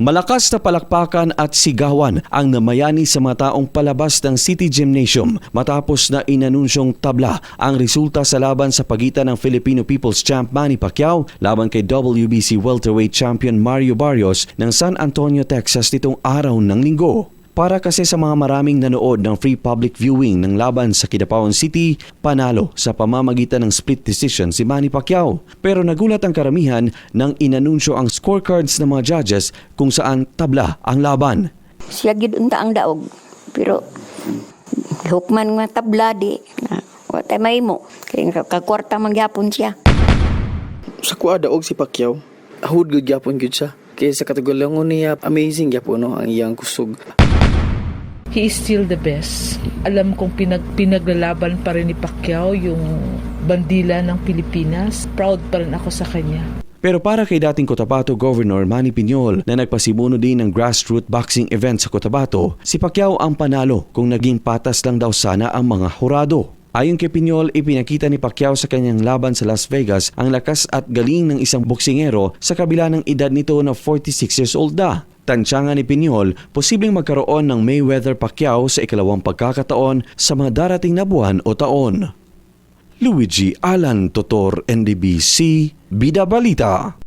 Malakas na palakpakan at sigawan ang namayani sa mga taong palabas ng City Gymnasium matapos na inanunsyong tabla ang resulta sa laban sa pagitan ng Filipino People's Champ Manny Pacquiao laban kay WBC welterweight champion Mario Barrios ng San Antonio, Texas nitong araw ng linggo. Para kasi sa mga maraming nanood ng free public viewing ng laban sa Kidapawan City, panalo sa pamamagitan ng split decision si Manny Pacquiao. Pero nagulat ang karamihan nang inanunsyo ang scorecards ng mga judges kung saan tabla ang laban. Siya gid unta ang daog. Pero hukman nga tabla di. Na, Wata may mo. Kaya kakwarta magyapon siya. sa kuha daog si Pacquiao ahud gud gyapon gud siya kaya sa katugulangon niya amazing gyapon no ang iyang kusog He is still the best. Alam kong pinag pinaglalaban pa rin ni Pacquiao yung bandila ng Pilipinas. Proud pa rin ako sa kanya. Pero para kay dating Cotabato Governor Manny Piñol na nagpasimuno din ng grassroots boxing event sa Cotabato, si Pacquiao ang panalo kung naging patas lang daw sana ang mga hurado. Ayon kay Piñol, ipinakita ni Pacquiao sa kanyang laban sa Las Vegas ang lakas at galing ng isang boksingero sa kabila ng edad nito na 46 years old na. Tansya nga ni Piñol, posibleng magkaroon ng Mayweather-Pacquiao sa ikalawang pagkakataon sa mga darating na buwan o taon. Luigi Alan Totor, NDBC, Bida Balita.